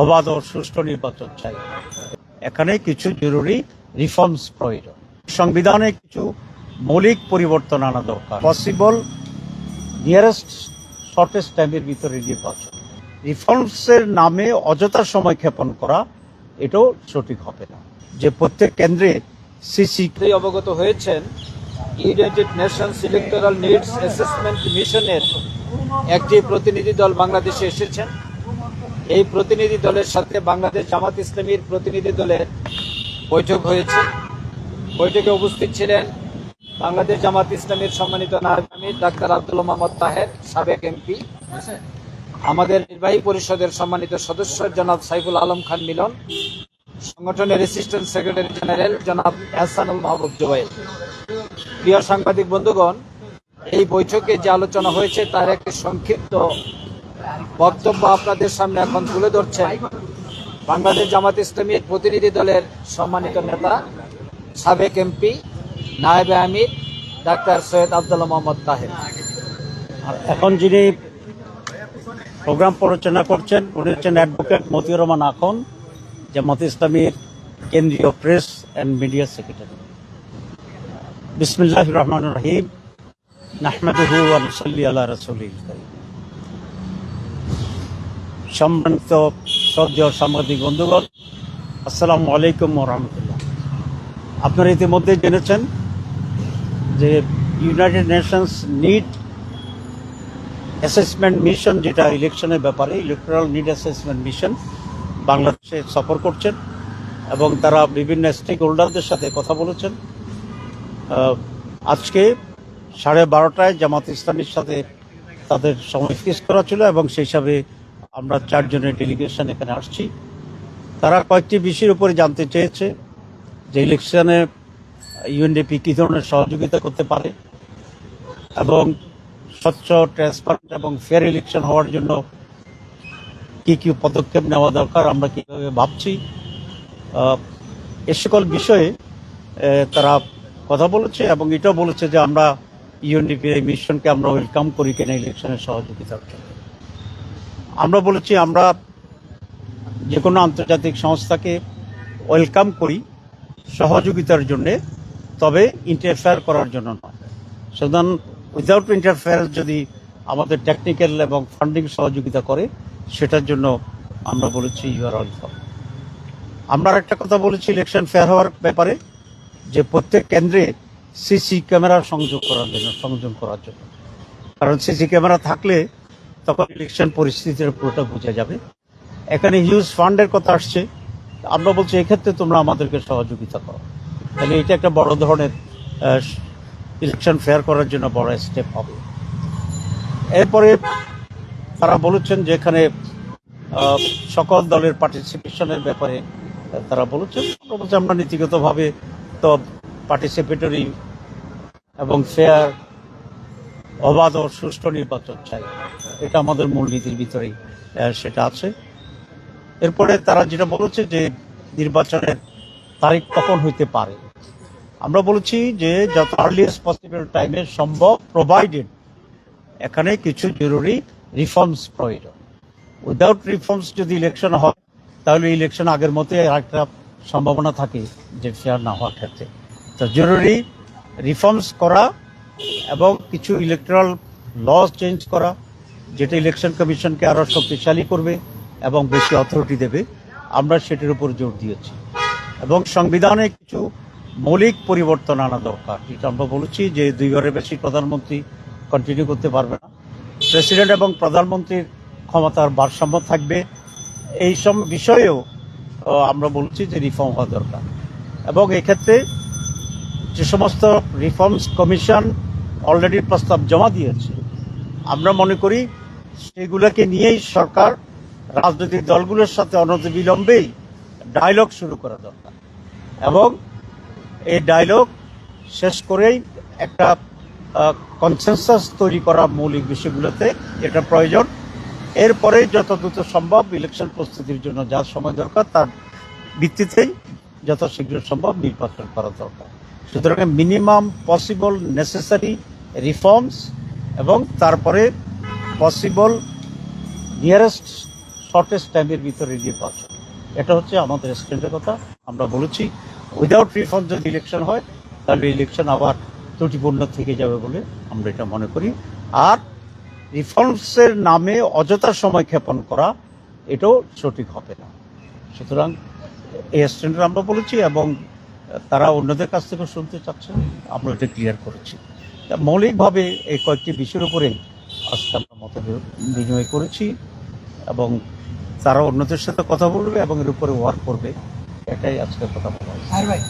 অবাধ ও সুষ্ঠু নির্বাচন চাই। এখানে কিছু জরুরি রিফর্মস প্রয়োজন। সংবিধানে কিছু মৌলিক পরিবর্তন আনা দরকার। পসিবল নিয়ারেস্ট শর্টেস্ট টাইমের ভিতরে নির্বাচন। রিফর্মসের নামে অযথা সময় ক্ষেপণ করা, এটাও সঠিক হবে না। যে প্রত্যেক কেন্দ্রে সিসি অবগত হয়েছেন United Nations electoral needs assessment মিশনের একটি প্রতিনিধি দল বাংলাদেশে এসেছেন। এই প্রতিনিধি দলের সাথে বাংলাদেশ জামাত ইসলামীর প্রতিনিধি দলের বৈঠক হয়েছে। বৈঠকে উপস্থিত ছিলেন বাংলাদেশ জামাত ইসলামীর সম্মানিত নায়ক আমির, ডাক্তার আব্দুল মোহাম্মদ তাহের, সাবেক এমপি। আমাদের নির্বাহী পরিষদের সম্মানিত সদস্য জনাব সাইফুল আলম খান মিলন, সংগঠনের অ্যাসিস্ট্যান্ট সেক্রেটারি জেনারেল জনাব এহসানুল মাহবুব জুবাইর। প্রিয় সাংবাদিক বন্ধুগণ, এই বৈঠকে যে আলোচনা হয়েছে তার একটি সংক্ষিপ্ত বক্তব্য আপনাদের সামনে এখন তুলে ধরছেন বাংলাদেশ জামাত ইসলামীর প্রতিনিধি দলের সম্মানিত নেতা, সাবেক এমপি, নায়েবে আমির, ডাক্তার সৈয়দ আবদুল্লাহ মোহাম্মদ তাহের এখন যিনি প্রোগ্রাম পরিচালনা করছেন, উনি হচ্ছেন অ্যাডভোকেট মতিউর রহমান আখন জামাত ইসলামীর কেন্দ্রীয় প্রেস অ্যান্ড মিডিয়া সেক্রেটারি বিসমিল্লাহ রহমান রহিম, নাহমাদুহু আলসল্লি আল্লাহ রসুলিল করিম। সম্মানিত শ্রদ্ধেয় সাংবাদিক বন্ধুগণ, আসসালামু আলাইকুম রহমতুল্লাহ। আপনারা ইতিমধ্যে জেনেছেন যে United Nations need assessment mission যেটা ইলেকশনের ব্যাপারে ইলেকট্রাল নিড অ্যাসেসমেন্ট মিশন বাংলাদেশে সফর করছেন এবং তারা বিভিন্ন স্টেক হোল্ডারদের সাথে কথা বলেছেন। আজকে সাড়ে বারোটায় জামাত ইসলামীর সাথে তাদের সময় ফিক্স করা ছিল এবং সেই হিসাবে আমরা চারজনের ডেলিগেশন এখানে আসছি। তারা কয়েকটি বিষয়ের উপরে জানতে চেয়েছে যে ইলেকশনে ইউএনডিপি কী ধরনের সহযোগিতা করতে পারে এবং স্বচ্ছ ট্রান্সপারেন্ট এবং ফেয়ার ইলেকশন হওয়ার জন্য কি কি পদক্ষেপ নেওয়া দরকার আমরা কীভাবে ভাবছি। এ সকল বিষয়ে তারা কথা বলেছে এবং এটাও বলেছে যে আমরা ইউএনডিপি এই মিশনকে আমরা ওয়েলকাম করি কিনা ইলেকশনের সহযোগিতার জন্য। আমরা বলেছি, আমরা যে কোনো আন্তর্জাতিক সংস্থাকে ওয়েলকাম করি সহযোগিতার জন্যে, তবে ইন্টারফেয়ার করার জন্য নয়। সুতরাং উইদাউট ইন্টারফেয়ার যদি আমাদের টেকনিক্যাল এবং ফান্ডিং সহযোগিতা করে, সেটার জন্য আমরা বলেছি ইউ আর ওয়েলকাম আমরা একটা কথা বলেছি ইলেকশন ফেয়ার হওয়ার ব্যাপারে, যে প্রত্যেক কেন্দ্রে সিসি ক্যামেরা সংযোগ করার জন্য, সংযোগ করার জন্য। কারণ সিসি ক্যামেরা থাকলে তখন ইলেকশন পরিস্থিতির পুরোটা বোঝা যাবে। এখানে হিউজ ফান্ডের কথা আসছে। আমরা বলছি, এক্ষেত্রে তোমরা আমাদেরকে সহযোগিতা করো। তাহলে এটা একটা বড় ধরনের ইলেকশন ফেয়ার করার জন্য বড় স্টেপ হবে। এরপরে তারা বলেছেন যে এখানে সকল দলের পার্টিসিপেশনের ব্যাপারে তারা বলেছেন। আমরা নীতিগতভাবে তো পার্টিসিপেটরি এবং ফেয়ার অবাধ ও সুষ্ঠু নির্বাচন চাই। এটা আমাদের মূলনীতির ভিতরেই সেটা আছে। এরপরে তারা যেটা বলেছে যে নির্বাচনের তারিখ কখন হইতে পারে। আমরা বলেছি যে যত আর্লিয়েস্ট পসিবল টাইমে সম্ভব প্রোভাইডেড এখানে কিছু জরুরি রিফর্মস প্রয়োজন। উইদাউট রিফর্মস যদি ইলেকশন হয়, তাহলে ইলেকশন আগের মতোই একটা সম্ভাবনা থাকে যে ফেয়ার না হওয়ার ক্ষেত্রে। তো জরুরি রিফর্মস করা এবং কিছু ইলেকট্রাল ল চেঞ্জ করা, যেটা ইলেকশন কমিশনকে আরও শক্তিশালী করবে এবং বেশি অথরিটি দেবে, আমরা সেটির উপর জোর দিয়েছি। এবং সংবিধানে কিছু মৌলিক পরিবর্তন আনা দরকার। যেটা আমরা বলেছি যে দুইবারের বেশি প্রধানমন্ত্রী কন্টিনিউ করতে পারবে না। প্রেসিডেন্ট এবং প্রধানমন্ত্রীর ক্ষমতার ভারসাম্য থাকবে। এই সব বিষয়েও আমরা বলছি যে রিফর্ম হওয়া দরকার। এবং এক্ষেত্রে যে সমস্ত রিফর্মস কমিশন অলরেডি প্রস্তাব জমা দিয়েছে। আমরা মনে করি সেগুলোকে নিয়েই সরকার রাজনৈতিক দলগুলোর সাথে অনতিবিলম্বেই ডায়লগ শুরু করা দরকার। এবং এই ডায়লগ শেষ করেই একটা কনসেনসাস তৈরি করা মৌলিক বিষয়গুলোতে এটা প্রয়োজন। এরপরে যত দ্রুত সম্ভব ইলেকশন প্রস্তুতির জন্য যা সময় দরকার তার ভিত্তিতেই যত শীঘ্র সম্ভব নির্বাচন করা দরকার। সুতরাং মিনিমাম পসিবল নেসেসারি রিফর্মস এবং তারপরে পসিবল নিয়ারেস্ট শর্টেস্ট টাইমের ভিতরে নির্বাচন এটা হচ্ছে আমাদের স্ট্যান্ডের কথা, আমরা বলেছি উইদাউট রিফর্ম যদি ইলেকশন হয়, তাহলে ইলেকশন আবার ত্রুটিপূর্ণ থেকে যাবে বলে আমরা এটা মনে করি। আর রিফর্মসের নামে অযথা সময় ক্ষেপণ করা, এটাও সঠিক হবে না। সুতরাং এই স্ট্যান্ডার্ড আমরা বলেছি এবং তারা অন্যদের কাছ থেকে শুনতে চাচ্ছেন, আমরা এটা ক্লিয়ার করেছি। মৌলিকভাবে এই কয়েকটি বিষয়ের উপরে আজকে আমরা মত বিনিময় করেছি এবং তারা অন্যদের সাথে কথা বলবে এবং এর উপরে ওয়ার্ক করবে, এটাই আজকে কথা বলা। ভাই